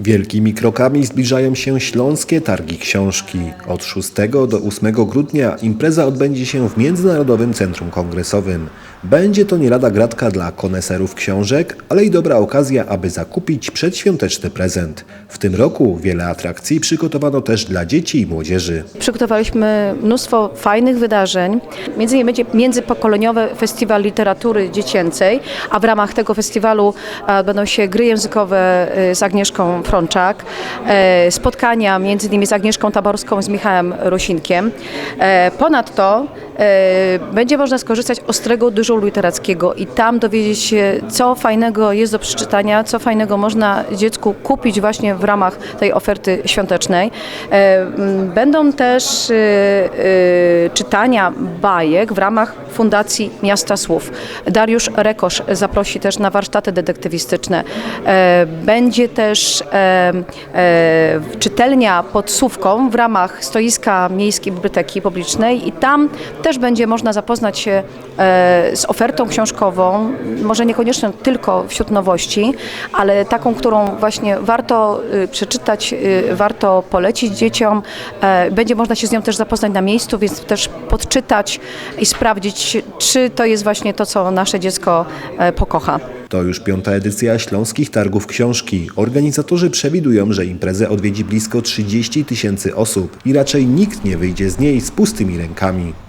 Wielkimi krokami zbliżają się Śląskie Targi Książki. Od 6 do 8 grudnia impreza odbędzie się w Międzynarodowym Centrum Kongresowym. Będzie to nie lada gratka dla koneserów książek, ale i dobra okazja, aby zakupić przedświąteczny prezent. W tym roku wiele atrakcji przygotowano też dla dzieci i młodzieży. Przygotowaliśmy mnóstwo fajnych wydarzeń. Między innymi będzie międzypokoleniowy festiwal literatury dziecięcej, a w ramach tego festiwalu e, będą się gry językowe e, z Agnieszką Frączak, e, spotkania między innymi z Agnieszką Taborską, z Michałem Rosinkiem. E, Ponadto będzie można skorzystać ostrego dyżuru literackiego i tam dowiedzieć się, co fajnego jest do przeczytania, co fajnego można dziecku kupić właśnie w ramach tej oferty świątecznej. E, Będą też e, e, czytania bajek w ramach Fundacji Miasta Słów. Dariusz Rekosz zaprosi też na warsztaty detektywistyczne. E, Będzie też e, e, czytelnia pod Słówką w ramach stoiska Miejskiej Biblioteki Publicznej i tam też będzie można zapoznać się e, z ofertą książkową, może niekoniecznie tylko wśród nowości, ale taką, którą właśnie warto y, przeczytać, y, warto polecić dzieciom. E, Będzie można się z nią też zapoznać na miejscu, więc też podczytać i sprawdzić, czy to jest właśnie to, co nasze dziecko e, pokocha. To już piąta edycja Śląskich Targów Książki. Organizatorzy przewidują, że imprezę odwiedzi blisko 30 tysięcy osób i raczej nikt nie wyjdzie z niej z pustymi rękami.